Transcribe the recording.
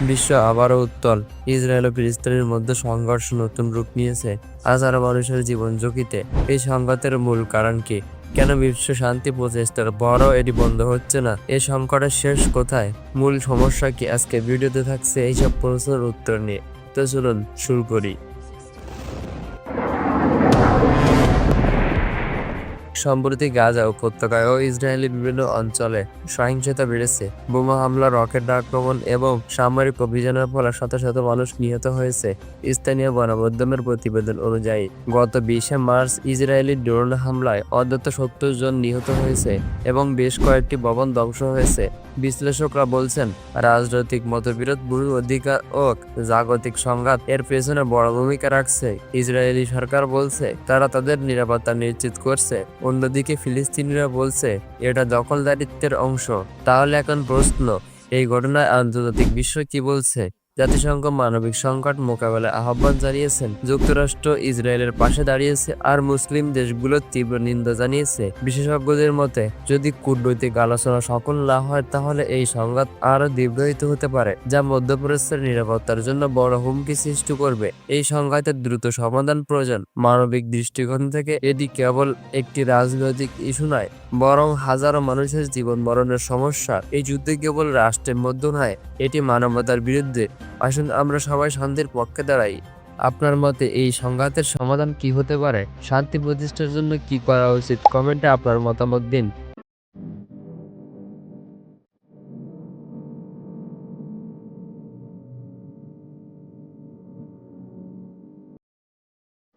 বিশ্ব আবারও উত্তল। ইসরায়েল ও ফিলিস্তিনের মধ্যে সংঘর্ষ নতুন রূপ নিয়েছে হাজারো মানুষের জীবন ঝুঁকিতে। এই সংঘাতের মূল কারণ কি? কেন বিশ্ব শান্তি প্রচেষ্টার বড় এটি বন্ধ হচ্ছে না? এ সংকটের শেষ কোথায়? মূল সমস্যা কি আজকে ভিডিওতে থাকছে এইসব প্রশ্নের উত্তর নিয়ে। তো চলুন শুরু করি। সম্প্রতি গাজা উপত্যকায় ও ইসরায়েলের বিভিন্ন অঞ্চলে সহিংসতা বেড়েছে। বোমা হামলা, রকেট আক্রমণ এবং সামরিক অভিযানের ফলে শত শত মানুষ নিহত হয়েছে। স্থানীয় গণমাধ্যমের প্রতিবেদন অনুযায়ী, গত বিশে মার্চ ইসরায়েলি ড্রোন হামলায় অন্তত সত্তর জন নিহত হয়েছে এবং বেশ কয়েকটি ভবন ধ্বংস হয়েছে। বিশ্লেষকরা বলছেন, রাজনৈতিক মতবিরোধ ভূ অধিকার ও জাগতিক সংঘাত এর পেছনে বড় ভূমিকা রাখছে। ইসরায়েলি সরকার বলছে, তারা তাদের নিরাপত্তা নিশ্চিত করছে। অন্যদিকে ফিলিস্তিনিরা বলছে, এটা দখলদারিত্বের অংশ। তাহলে এখন প্রশ্ন, এই ঘটনায় আন্তর্জাতিক বিশ্ব কি বলছে? জাতিসংঘ মানবিক সংকট মোকাবেলায় আহ্বান জানিয়েছেন। যুক্তরাষ্ট্র ইসরায়েলের পাশে দাঁড়িয়েছে আর মুসলিম দেশগুলোর তীব্র নিন্দা জানিয়েছে। বিশেষজ্ঞদের মতে, যদি কূটনৈতিক আলোচনা সফল না হয়, তাহলে এই সংঘাত আরও দীর্ঘায়িত হতে পারে, যা মধ্যপ্রাচ্যের নিরাপত্তার জন্য বড় হুমকি সৃষ্টি করবে। এই সংঘাতের দ্রুত সমাধান প্রয়োজন। মানবিক দৃষ্টিকোণ থেকে এটি কেবল একটি রাজনৈতিক ইস্যু নয় বরং হাজারো মানুষের জীবন মরণের সমস্যা। এই যুদ্ধে কেবল রাষ্ট্রের মধ্য নয়, এটি মানবতার বিরুদ্ধে। আসুন আমরা সবাই শান্তির পক্ষে দাঁড়াই। আপনার মতে এই সংঘাতের সমাধান কি হতে পারে? শান্তি প্রতিষ্ঠার জন্য কি করা উচিত? কমেন্টে আপনার মতামত দিন।